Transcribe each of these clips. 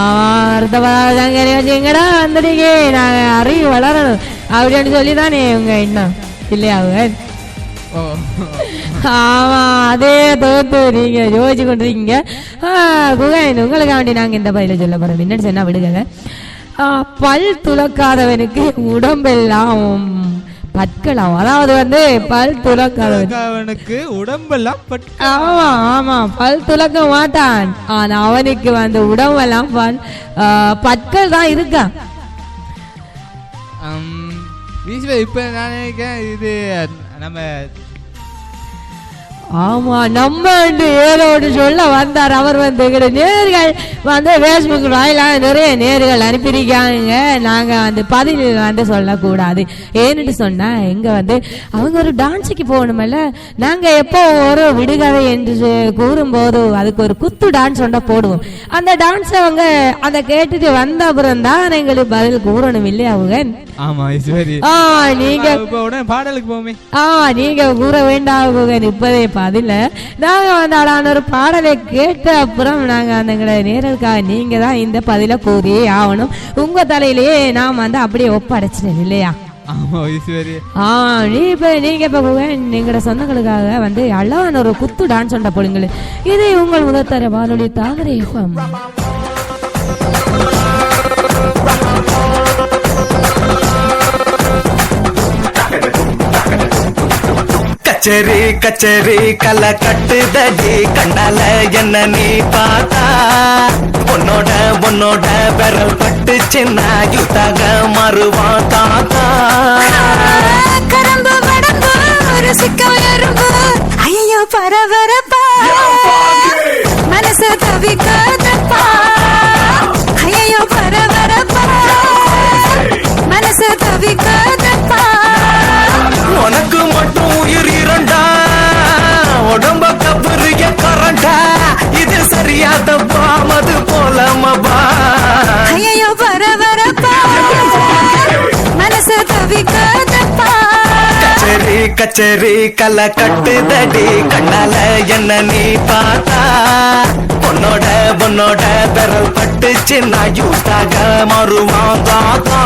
அர்த்தவாதங்கரை வச்சுங்கடா வந்துட்டீங்க நாங்க அறிவு வளரணும். அப்படின்னு சொல்லி தானே இவங்க இன்னும். இல்லையா அவங்க? ஆமா அதே தோத்து நீங்க யோசிச்சு கொண்டிருக்கீங்க. குகன் உங்களுக்காக வேண்டி நாங்க இந்த பதில சொல்ல போறோம். என்னன்னு சொன்னா விடுங்க பல் துலக்காதவனுக்கு உடம்பெல்லாம் பற்கலாம் அதாவது வந்து பல் துலக்காதவன் அவனுக்கு உடம்பெல்லாம் ஆமா ஆமா. பல் துலக்க மாட்டான். ஆனா அவனுக்கு வந்து உடம்பெல்லாம் பல் பற்கள் தான் இருக்கா? வீசுவே இப்போ நான் நினைக்கிறேன் இது நம்ம ஆமா நம்ம ஏதோடு சொல்ல வந்தார். அவர் வந்து எங்கட நேர்கள் வந்து ஃபேஸ்புக் வாயிலாக நிறைய நேர்கள் அனுப்பியிருக்காங்க. நாங்கள் வந்து பதில் வந்து சொல்லக்கூடாது. ஏன்னுட்டு சொன்னால் எங்கே வந்து அவங்க ஒரு டான்ஸுக்கு போகணுமல்ல. நாங்கள் எப்போ ஒரு விடுகதை என்று கூறும்போது அதுக்கு ஒரு குத்து டான்ஸ் ஒன்றா போடுவோம். அந்த டான்ஸ் அவங்க அதை கேட்டுட்டு வந்த அப்புறம் தான் எங்களுக்கு பதில் கூறணும் இல்லையா அவங்க? ஆமா ஈஸ்வரி ஆ நீங்க இப்போ உடனே பாடலுக்கு போமே. ஆ நீங்க கூற வேண்டாம் புகன் இப்பதே பதில. நாங்க வந்து அழகான ஒரு பாடலை கேட்ட அப்புறம் நாங்க அந்த நேரலுக்காக நீங்க தான் இந்த பதில கூறியே ஆகணும். உங்க தலையிலேயே நான் வந்து அப்படியே ஒப்படைச்சிட்டேன் இல்லையா? ஆமா ஈஸ்வரி ஆ நீ இப்ப நீங்க இப்ப சொந்தங்களுக்காக வந்து அழகான ஒரு குத்து டான்ஸ் ஒன்ற போடுங்களே இது உங்கள் முதற்தர வானொலி தாமரை கச்சேரி கச்சேரி கலை கட்டுதடி கண்ணால என்ன நீ பார்த்தா? உன்னோட உன்னோட விரல் பட்டு சின்ன யுத்தாக மறுவான் தாத்தா. கரம்பு வடம்பு ருசிக்கும் எறும்பு ஐயோ பரபரப்பா. மனசு தவிக்காதப்பா கச்சேரி கச்சேரி கலை கட்டுதடி கண்ணால என்ன நீ பார்த்தா? உன்னோட உன்னோட விரல் பட்டு சின்ன யூத்தாக மறுவான் தாத்தா.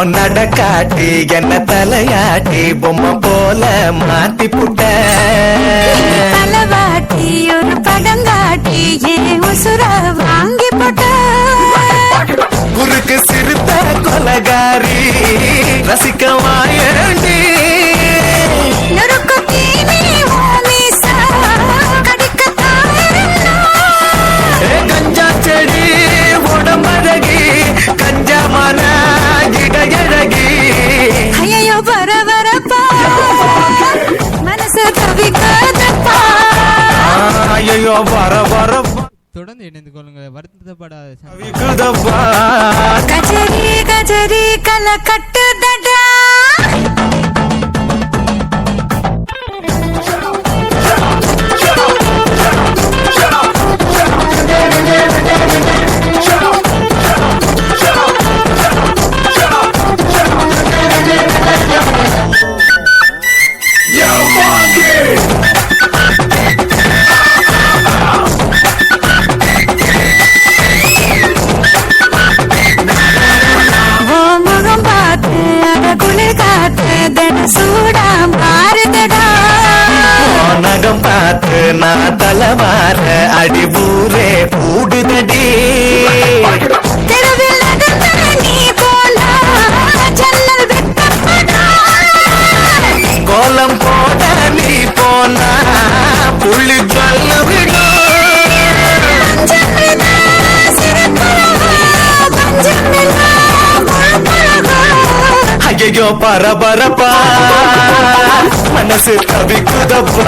ஓ நடக்காட்டி என்ன தலையாட்டி பொம்மை போல மாத்தி புட்ட தலவாட்டி ஒரு படங்காட்டி ஏன் உசுர வாங்கி போட்ட குறுக்கு சிறுத்த கொலகாரி ரசிக்க வாயண்டி. ஐயோ வர வர. தொடர்ந்து இணைந்து கொள்ளுங்கள். வருத்தப்படாத கஜரி கஜரி கல கட்டுதடா ஓ கோலம் போட நீ போனா புள்ளி சொல்ல விடும் ஐயோ பரபரப்பா. மனசு தவிக்குதப்பா.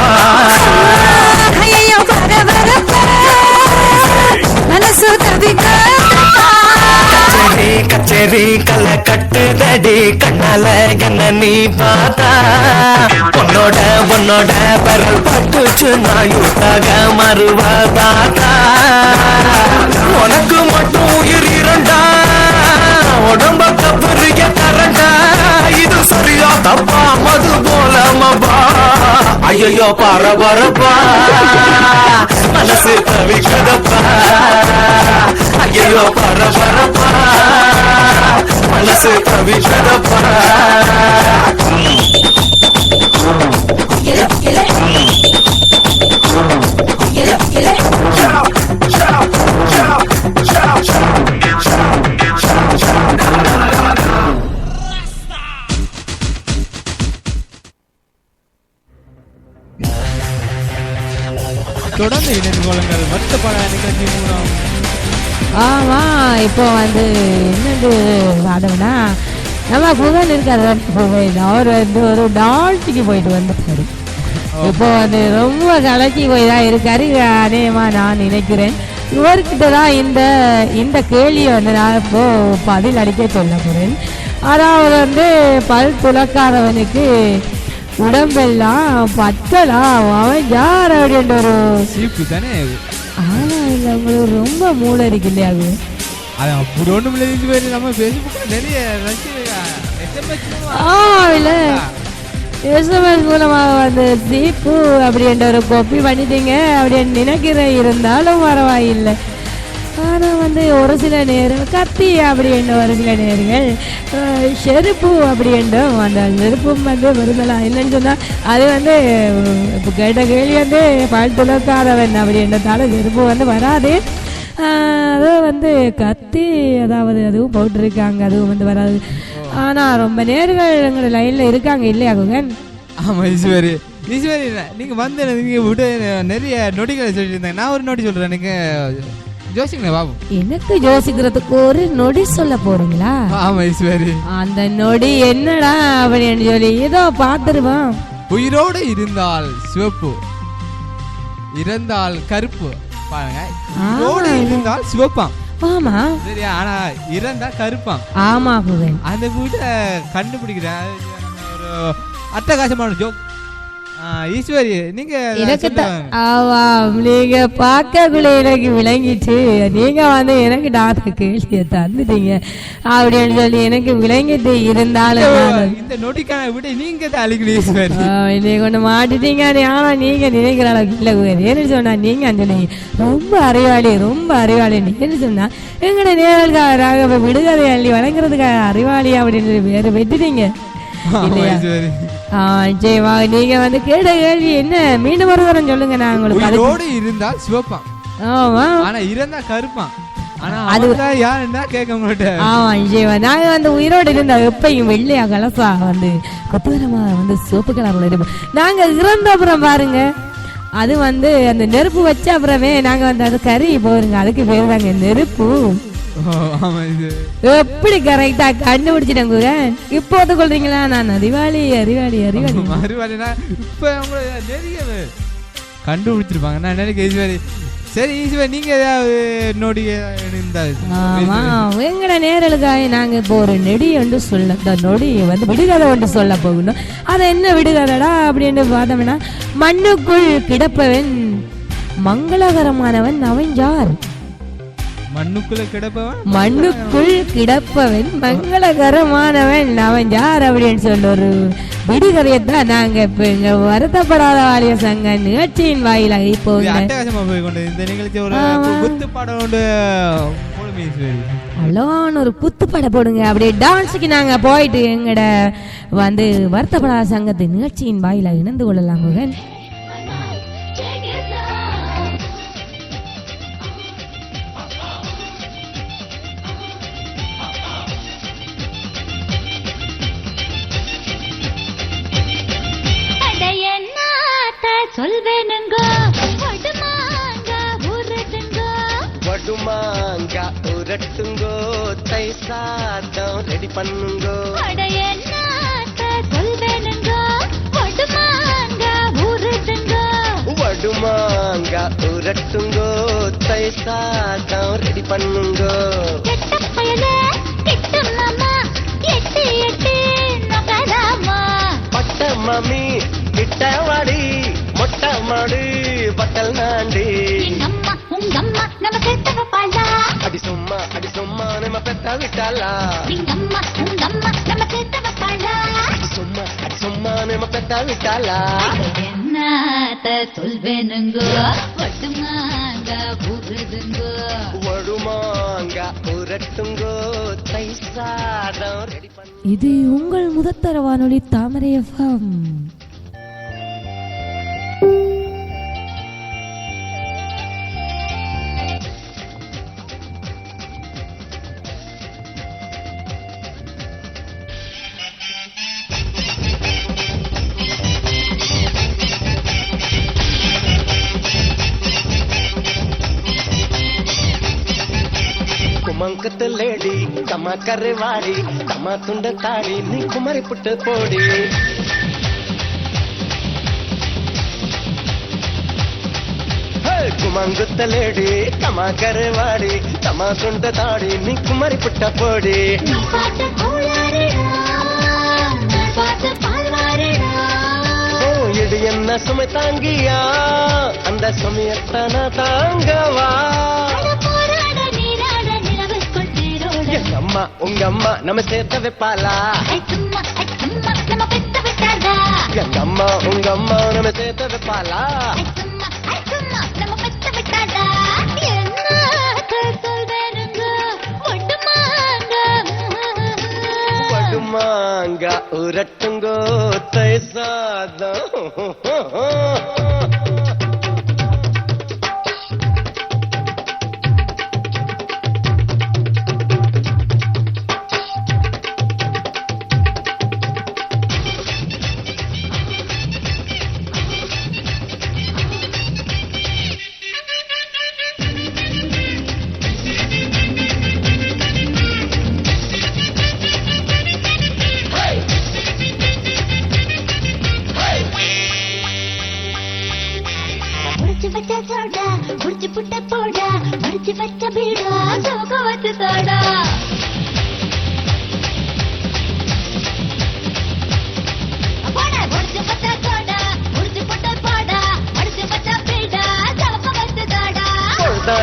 ஐயோ பரபரப்பா. மனசு தவிக்க. கச்சேரி கச்சேரி கல்ல கட்டுதடி கண்ணால என்ன நீ பார்த்தா? உன்னோட உன்னோட பரல் பட்டுச்சு நாயுட்டாக மறுவா தாத்தா. உனக்கு மட்டும் உயிர் இரண்டா உடம்ப கப்பறிய தரண்டா. இது சரியா தப்பா? மது போல மபா ஐயோ பரபரப்பா மனசு தவிக்கதப்பா ஐயோ பரபரப்பா மனசு தவிக்கதப்பா கொள்ளுங்கள். வருத்தப்பட நிகழ்ச்சி மூலம். ஆமா இப்போ வந்து என்னது அதோடா நம்ம புகழ் இருக்காரு புகழ். அவர் வந்து ஒரு டால்ஸுக்கு போயிட்டு வந்துட்டாரு இப்போ வந்து ரொம்ப கலக்கி போய் தான் இருக்காரு. அநேகமா நான் நினைக்கிறேன். இவர்கிட்ட தான் இந்த இந்த கேள்வியை வந்து நான் இப்போ பதில் அளிக்க சொல்ல போறேன். அதாவது வந்து பல் துளக்காதவனுக்கு உடம்பெல்லாம் பத்தலாம் அவன் யார் அப்படின்ற ஒரு சீப்பு தானே ஆனா இல்ல உங்களுக்கு ரொம்ப மூளை இருக்கு இல்லையா அது? அது அப்படி ஒன்றும் இல்லை இது மாதிரி நம்ம ஃபேஸ்புக்கில் நிறைய இல்ல. எஸ்எம்எஸ் மூலமாக வந்து சீப்பு அப்படின்ற ஒரு காப்பி பண்ணிட்டீங்க அப்படின்னு நினைக்கிற இருந்தாலும் பரவாயில்லை. ஆனால் வந்து ஒரு சில நேரம் கத்தி அப்படி அப்படின்ற ஒரு சில நேரங்கள் செருப்பு அப்படி என்றும் அந்த செருப்பும் வந்து விரும்பலாம். என்னன்னு சொன்னால் அது வந்து இப்போ கேட்ட கேள்வி வந்து பால் அப்படி என்றதால செருப்பு வந்து வராது. அது வந்து கத்தி அதாவது அதுவும் போட்டிருக்காங்க அதுவும் வந்து வராது. ஆனால் ரொம்ப நேர்கள் எங்களோட லைனில் இருக்காங்க இல்லையா குகன்? ஆமா ஈஸ்வரி. ஈஸ்வரி நீங்க வந்து நீங்கள் விட நிறைய நொடிகளை சொல்லிட்டு நான் ஒரு நொடி சொல்றேன் நீங்கள் ஜோசிங்க பாபு எனக்கு யோசிக்கிறதுக்கு ஒரு நொடி சொல்ல போறீங்களா? ஆமா ஈஸ்வரி அந்த நொடி என்னடா அப்படின்னு சொல்லி ஏதோ பார்த்துருவோம். உயிரோடு இருந்தால் சிவப்பு இறந்தால் கருப்பு. பாருங்க. உயிரோடு இருந்தால் சிவப்பாம். ஆமா. சரியா? ஆனா இறந்தா கருப்பாம். ஆமா அந்த வீட்டை கண்டுபிடிக்கிறேன். ஒரு அட்டகாசமான ஜோக் ஈஸ்வரி நீங்க எனக்கு. ஆமாம் நீங்க பார்க்கக்குள்ள எனக்கு விளங்கிட்டு நீங்க வந்து எனக்கு டாக்டர் கேள்வியை தந்துட்டீங்க. அப்படின்னு சொல்லி எனக்கு விளங்கிட்டு இருந்தாலும் இந்த நொடிக்கான விட நீங்க தான் அழிக்கணும் ஈஸ்வரி. இன்னைக்கு கொண்டு மாட்டிட்டீங்க. ஆனா நீங்க நினைக்கிற அளவுக்கு இல்லை ஏன்னு சொன்னா நீங்க சொன்னீங்க ரொம்ப அறிவாளி ரொம்ப அறிவாளி. ஏன்னு சொன்னா எங்கட நேரல்காரராக இப்ப விடுதலை அள்ளி வழங்குறதுக்காக அறிவாளி அப்படின்னு வேற வெட்டிட்டீங்க. இல்லையா? ஈஸ்வரி ஆ சரி வா நீங்க வந்து கேட்ட கேள்வி என்ன? மீண்டும் ஒரு தரம் சொல்லுங்க நான் உங்களுக்கு இருந்தால் சிவப்பான் ஆமா. ஆனா இறந்தா கருப்பான் அது- யாருன்னா கேட்க மாட்டேன். ஆமா ஜீவா நாங்க வந்து உயிரோடு இருந்தா எப்பயும் வெள்ளையா கலசா வந்து கொத்துவரமா வந்து சிவப்பு கலர்ல இருப்போம். நாங்க இறந்த அப்புறம் பாருங்க. அது வந்து அந்த நெருப்பு வச்ச அப்புறமே நாங்க வந்து அது கறி போயிருங்க. அதுக்கு பேர் தாங்க நெருப்பு. எப்படி கரெக்டா கண்டுபிடிச்சிட்டேன் குகன் இப்போ ஒத்துக்கொள்றீங்களா நான் அறிவாளி அறிவாளி அறிவாளி. மறுவாடினா இப்ப நிறைய கண்டுபிடிச்சிருப்பாங்க. நான் நினைக்க ஈஸ்வரி? சரி ஈஸ்வரி நீங்க ஏதாவது நோடி ஆமா எங்கட நேரலுக்காக நாங்க இப்போ ஒரு நெடி ஒன்று சொல்ல இந்த நொடி வந்து விடுகதை ஒன்று சொல்ல போகணும். அது என்ன விடுகதைடா அப்படின்னு பார்த்தோம்னா மண்ணுக்குள் கிடப்பவன் மங்களகரமானவன் அவன் யார்? மண்ணுக்குள்ள கிடப்பவன்? மண்ணுக்குள் கிடப்பவன் மங்களகரமானவன். அவன் யார் அப்படின்னு சொல்ல ஒரு விடுகதையை தான் நாங்க இப்ப இங்க வருத்தப்படாத வாலிய சங்க நிகழ்ச்சியின் வாயிலாக இப்போ அட்டகாசமா போய் கொண்டு இந்த நிகழ்ச்சி ஒரு. குத்து பாடம் அழகான ஒரு குத்துப்படை போடுங்க. அப்படியே டான்ஸுக்கு நாங்க போயிட்டு எங்கட வந்து வருத்தப்படாத சங்கத்து நிகழ்ச்சியின் வாயில இணைந்து கொள்ளலாம். முகன் ரெடி பண்ணுங்கோ. வடுமாங்க உரட்டுங்கோ. தை சாதம் ரெடி பண்ணுங்கோ. மாமா. பட்ட மம்மி கிட்ட வாடி. மொட்டை மாடு பட்டல் நாண்டி. அடி சும்மா. நம்ம சும்மா சும்மா நம்ம பெத்த விட்டாளா என்னத்த சொல்வேனுங்கோ? வட்டுமாங்க புகுதுங்கோ தை சாதம் இது உங்கள் முதத்தர வானொலி தாமரை எஃப்எம். லேடி தம்மா கருவாடி தம்மா துண்ட தாடி நீ குமரி புட்டு போடி. குமங்குத்த லேடி தமா கருவாடி தமா துண்ட தாடி நீ குமரி புட்ட போடி. இது என்ன சுமை தாங்கியா? அந்த சுமையத்தான தாங்கவா? அம்மா உங்க அம்மா நம்ம சேர்த்த வைப்பாளா எங்க அம்மா உங்க அம்மா நம்ம சேர்த்த வைப்பாளா படுமாங்க உரட்டுங்கோ தை சாதம்.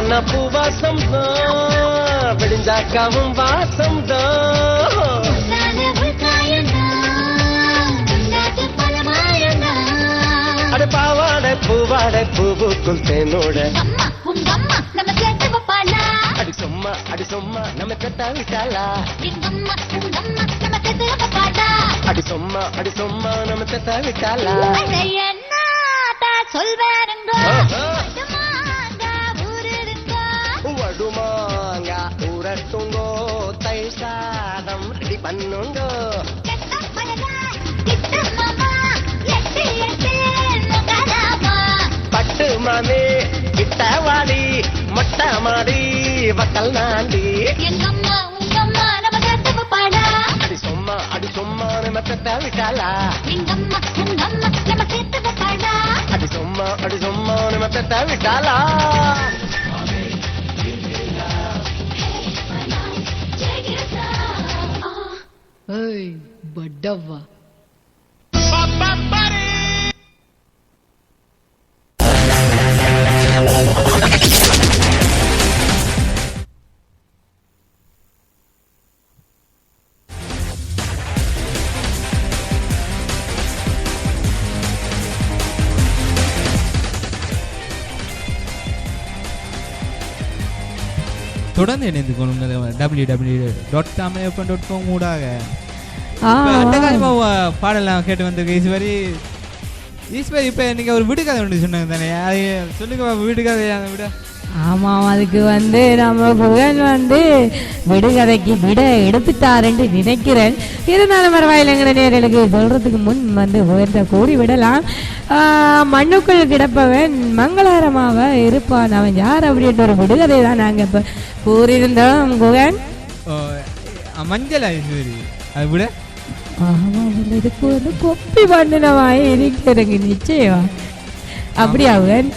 பொழுதான பூவாசம் தான் விடிஞ்சாக்காவும் வாசம் தான் அட பாவாடை பூவாடை பூவுக்குள் தேனோட அடி சும்மா அடி சும்மா நம்ம கெட்டா விட்டாளா அடி சும்மா அடி சும்மா நம்ம கெட்டா விட்டாளா அட உரட்டுங்கோ தை சாதம் ரெடி பண்ணுங்கோ. பட்டு மாமே கிட்ட வாடி மொட்டை மாடி வக்கல் நாண்டி. எங்க அடி சும்மா அடி சும்மா நம்ம கெட்டா விட்டாளா? அடி சும்மா அடி சும்மா நம்ம விட்டாளா? బడ్డవ్వా. தொடர்ந்து இணைந்து கொள்ளுங்கள். W W dot Tamil dot com ஊடாக பாடலாம் கேட்டு வந்திருக்கு. ஈஸ்வரி ஈஸ்வரி இப்ப நீங்க ஒரு விடுகதை ஒன்று சொன்னாங்க தானே? அது சொல்லுங்க பாப்பா, விடுகதை அந்த விட. ஆமாம் அதுக்கு வந்து நம்ம புகழ் வந்து விடுகதைக்கு விட எடுத்துட்டாருன்னு நினைக்கிறேன். இருந்தாலும் பரவாயில்லைங்கிற நேர்களுக்கு சொல்றதுக்கு முன் வந்து உயர்ந்த கூடி விடலாம். மண்ணுக்குள் கிடப்பவன் மங்களகரமாக இருப்பான். அவன் யார் அப்படின்ற ஒரு விடுகதை தான் நாங்கள் இப்போ கூறியிருந்தோம் குகன் மஞ்சளா ஈஸ்வரி அது விட இதுக்கு வந்து கொப்பி பண்ணினவாய் இருக்கிறது நிச்சயம் அப்படியா குகன்